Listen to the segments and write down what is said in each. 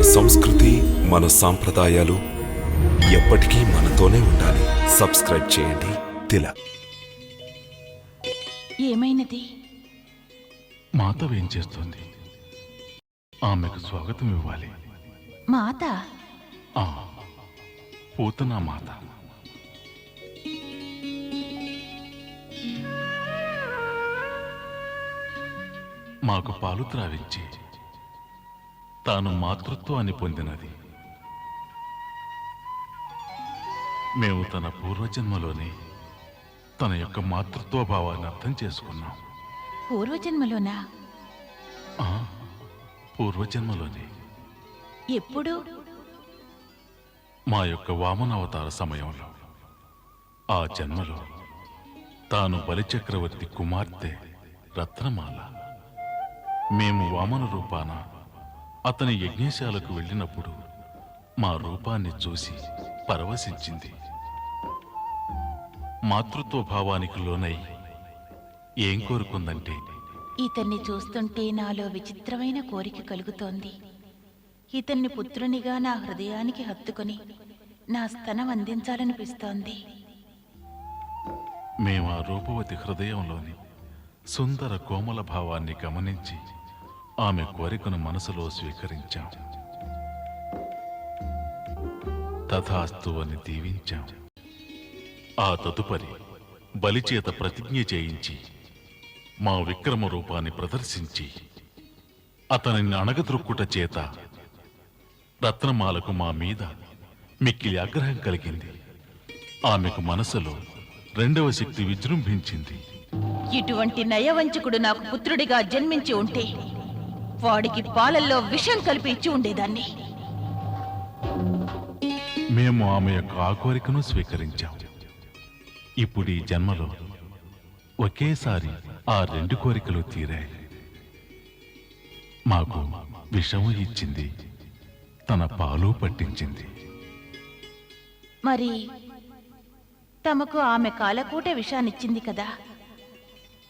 మన సంస్కృతి మన సాంప్రదాయాలు ఎప్పటికీ మనతోనే ఉండాలి. సబ్స్క్రైబ్ చేయండి. తిలక్ ఏమైనది? మాధవ్ ఏం చేస్తుంది? ఆమెకు స్వాగతం ఇవ్వాలి. మాత? ఆ పూతనా మాత? మాకు పాలు త్రావించి తాను మాతృత్వాన్ని పొందినది. మేము తన పూర్వజన్మలోనే తన యొక్క మాతృత్వ భావాన్ని అర్థం చేసుకున్నాం. పూర్వజన్మలోనా? ఆ, పూర్వజన్మలోనే. ఎప్పుడు? మా యొక్క వామనావతార సమయంలో. ఆ జన్మలో తాను బలిచక్రవర్తి కుమార్తె రత్నమాల. మేము వామన రూపాన అతని యజ్ఞశాలకు వెళ్ళినప్పుడు మా రూపాన్ని చూసి పరవశించింది. మాతృత్వ భావానికి లోనై ఏం కోరుకుందంటే? ఇతన్ని చూస్తుంటే నాలో విచిత్రమైన కోరిక కలుగుతోంది. ఇతన్ని పుత్రునిగా నా హృదయానికి హత్తుకొని నా స్తనం అందించాలనిపిస్తోంది. మేము ఆ రూపవతి హృదయంలోని సుందర కోమల భావాన్ని గమనించి ఆమె కోరికను మనసులో స్వీకరించాం. తథాస్తు అని దీవించాం. ఆ తదుపరి బలిచేత ప్రతిజ్ఞ చేయించి మా విక్రమ రూపాన్ని ప్రదర్శించి అతనిని అణగద్రొక్కుట చేత రత్నమాలకు మా మీద మిక్కిలి ఆగ్రహం కలిగింది. ఆమెకు మనసులో రెండవ శక్తి విజృంభించింది. ఇటువంటి నయవంచకుడు నాకు పుత్రుడిగా జన్మించి ఉంటే వాడికి పాలల్లో విషం కలిపి ఇచ్చి ఉండేదాన్ని. మేము ఆమె యొక్క ఆ కోరికను స్వీకరించాం. ఇప్పుడు ఈ జన్మలో ఒకేసారి ఆ రెండు కోరికలు తీరాయి. మాకు విషము ఇచ్చింది తన పాలు పట్టించింది. మరి తమకు ఆమె కాలకూట విషాన్నిచ్చింది కదా.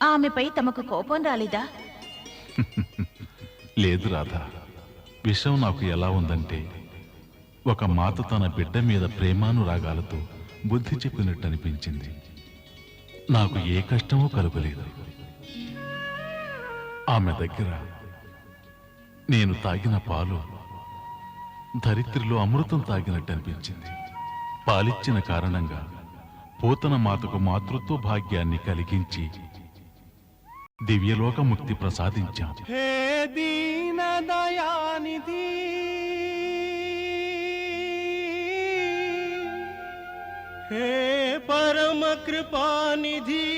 ఆమెపై తమకు కోపం రాలేదా? లేదు రాధా. విషయం నాకు ఎలా ఉందంటే ఒక మాత తన బిడ్డ మీద ప్రేమానురాగాలతో బుద్ధి చెప్పినట్టు అనిపించింది నాకు ఏ కష్టమూ కలుగలేదు. ఆమె దగ్గర నేను తాగిన పాలు ధరిత్రిలో అమృతం తాగినట్టు అనిపించింది పాలిచ్చిన కారణంగా పోతన మాతకు మాతృత్వ భాగ్యాన్ని కలిగించి దివ్యలోక ముక్తి ప్రసాదించాం दयानिधि। हे परम कृपा निधि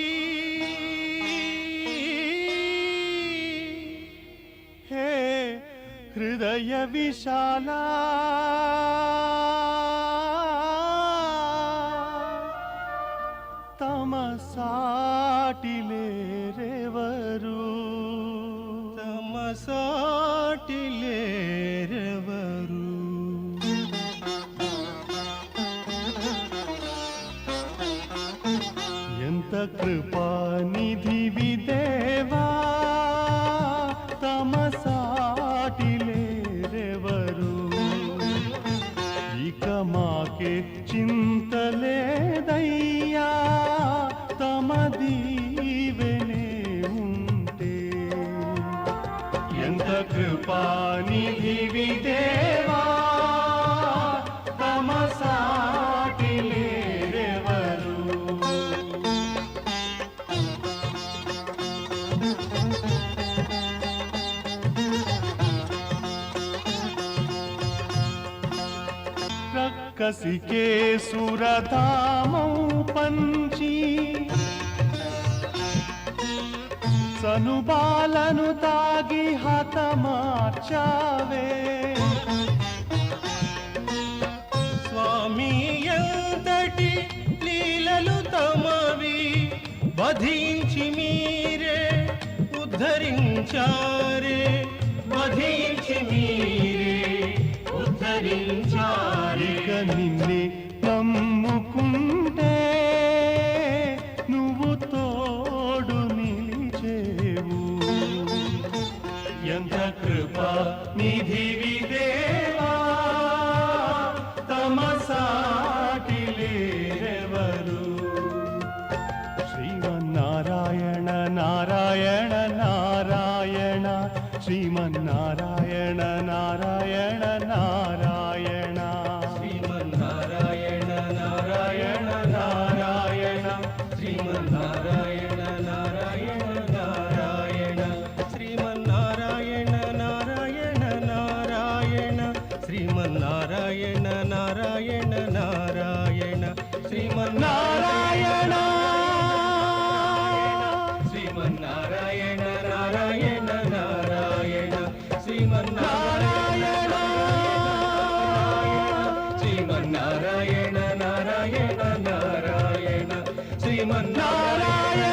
हे हृदय विशाला। तमसाटिले సాటి రక్కసికే సురధామం పంచి సనుబాలను తాగి హతమార్చావే. స్వామి ఎంతటి లీలలు తమవి వధించి మీరే ఉద్ధరించారే. అత్యంత కృపా నిధి విదేవా తమసాటి లేరెవరు శ్రీమన్నారాయణ నారాయణ నారాయణ శ్రీమన్నారాయణ నారాయణ నారాయణ Hallelujah.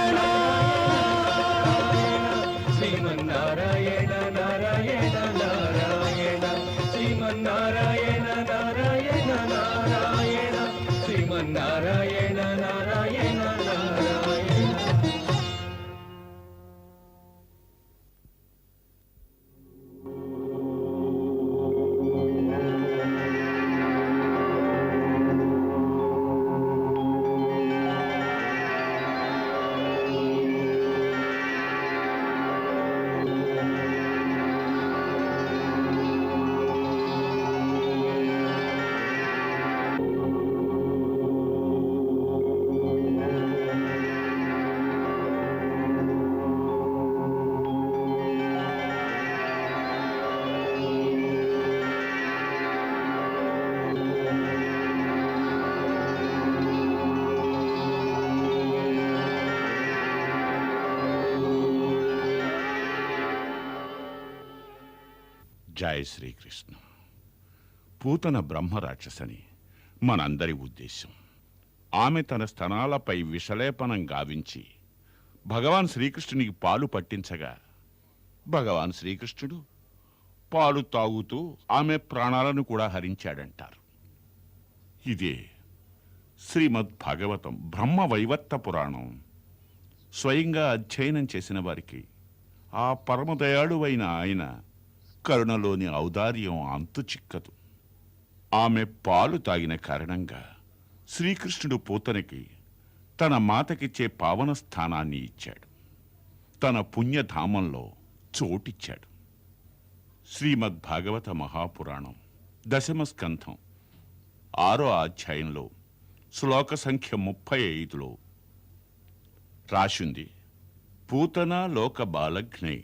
జయ శ్రీకృష్ణ. పూతన బ్రహ్మరాక్షసని మనందరి ఉద్దేశం ఆమె తన స్థనాలపై విషలేపనం గావించి భగవాన్ శ్రీకృష్ణునికి పాలు పట్టించగా భగవాన్ శ్రీకృష్ణుడు పాలు తాగుతూ ఆమె ప్రాణాలను కూడా హరించాడంటారు. ఇదే శ్రీమద్ భాగవతం బ్రహ్మ వైవర్త పురాణం. స్వయంగా అధ్యయనం చేసిన వారికి ఆ పరమదయాళువైన ఆయన కరుణలోని ఔదార్యం అంతు చిక్కదు. ఆమె పాలు తాగిన కారణంగా శ్రీకృష్ణుడు పూతనికి తన మాతకిచ్చే పావన స్థానాన్ని ఇచ్చాడు. తన పుణ్యధామంలో చోటిచ్చాడు. శ్రీమద్ భాగవత మహాపురాణం దశమ స్కంధం ఆరో అధ్యాయంలో శ్లోక సంఖ్య ముప్పై ఐదులో రాసింది పూతన లోక బాలఘ్నై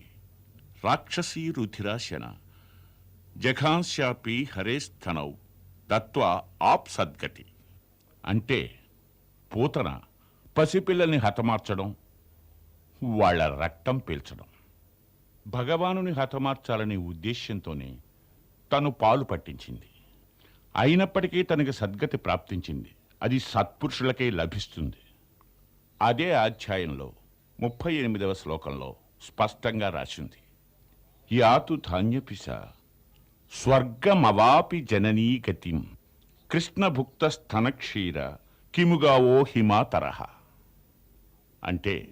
రాక్షసీ రుధిరాశన జఘాంశాపి హరేస్థనౌ దత్వ ఆప్ సద్గతి. అంటే పూతన పసిపిల్లల్ని హతమార్చడం వాళ్ళ రక్తం పీల్చడం. భగవానుని హతమార్చాలనే ఉద్దేశ్యంతోనే తను పాలు పట్టించింది. అయినప్పటికీ తనకి సద్గతి ప్రాప్తించింది. అది సత్పురుషులకే లభిస్తుంది. అదే అధ్యాయంలో ముప్పై ఎనిమిదవ శ్లోకంలో స్పష్టంగా రాసింది. యాతు ధాన్యపిస స్వర్గమవాపి జననీ గతిం. కృష్ణభుక్త స్తనక్షీర కిముగావో హిమాతరహ అంటే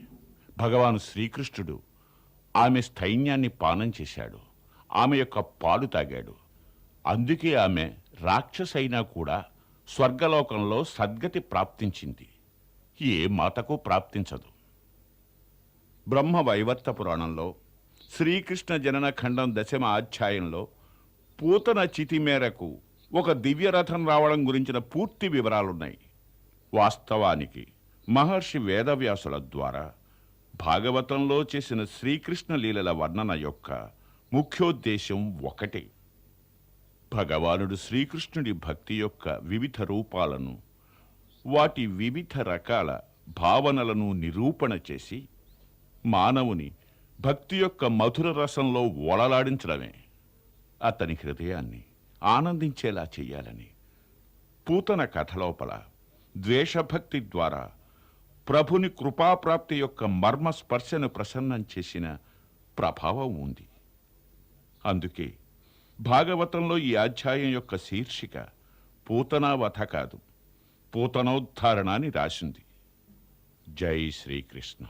భగవాను శ్రీకృష్ణుడు ఆమె స్థైన్యాన్ని పానం చేశాడు. ఆమె యొక్క పాలు తాగాడు. అందుకే ఆమె రాక్షసైనా కూడా స్వర్గలోకంలో సద్గతి ప్రాప్తించింది. ఏ మాతకు ప్రాప్తించదు. బ్రహ్మ వైవర్త పురాణంలో శ్రీకృష్ణ జనన ఖండం దశమ అధ్యాయంలో పూతన చితి మేరకు ఒక దివ్యరథం రావడం గురించిన పూర్తి వివరాలున్నాయి. వాస్తవానికి మహర్షి వేదవ్యాసుల ద్వారా భాగవతంలో చేసిన శ్రీకృష్ణ లీలల వర్ణన యొక్క ముఖ్యోద్దేశం ఒకటే. భగవానుడు శ్రీకృష్ణుడి భక్తి యొక్క వివిధ రూపాలను వాటి వివిధ రకాల భావనలను నిరూపణ చేసి మానవుని భక్తి యొక్క మధుర రసంలో ఓలలాడించడమే అతని హృదయాన్ని ఆనందించేలా చెయ్యాలని పూతన కథలోపల ద్వేషభక్తి ద్వారా ప్రభుని కృపాప్రాప్తి యొక్క మర్మ స్పర్శను ప్రసన్నం చేసిన ప్రభావం ఉంది. అందుకే భాగవతంలో ఈ అధ్యాయం యొక్క శీర్షిక పూతనావధ కాదు పూతనోద్ధారణ అని రాసింది. జై శ్రీకృష్ణ.